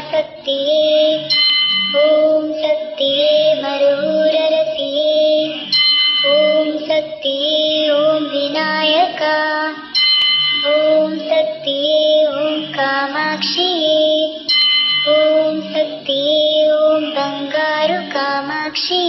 सत्ये ॐ सत्ये मरुरसि ॐ सत्य ॐ विनायका ॐ सत्य ॐ कामाक्षिये ॐ सत्य ॐ बङ्गारुकामाक्षी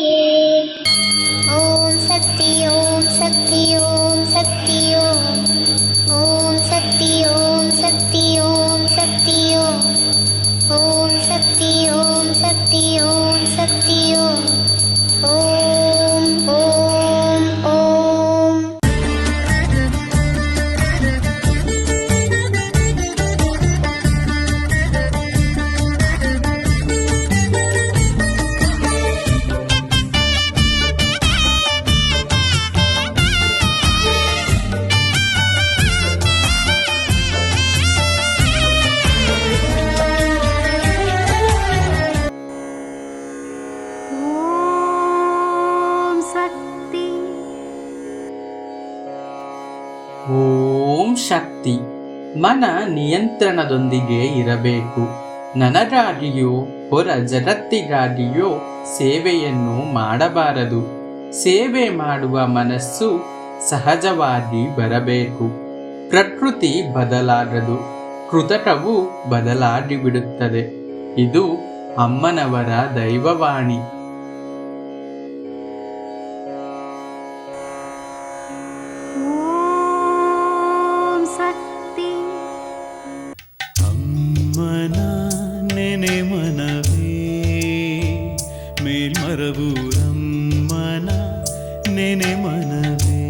ಓಂ ಶಕ್ತಿ. ಮನ ನಿಯಂತ್ರಣದೊಂದಿಗೆ ಇರಬೇಕು. ನನಗಾಗಿಯೋ, ಹೊರ ಜಗತ್ತಿಗಾಗಿಯೋ ಸೇವೆಯನ್ನು ಮಾಡಬಾರದು. ಸೇವೆ ಮಾಡುವ ಮನಸ್ಸು ಸಹಜವಾಗಿ ಬರಬೇಕು. ಪ್ರಕೃತಿ ಬದಲಾಗದು. ಕೃತಕವು ಬದಲಾಗಿಬಿಡುತ್ತದೆ. ಇದು ಅಮ್ಮನವರ ದೈವವಾಣಿ. మరవు రమ్మన నేనే మనవే.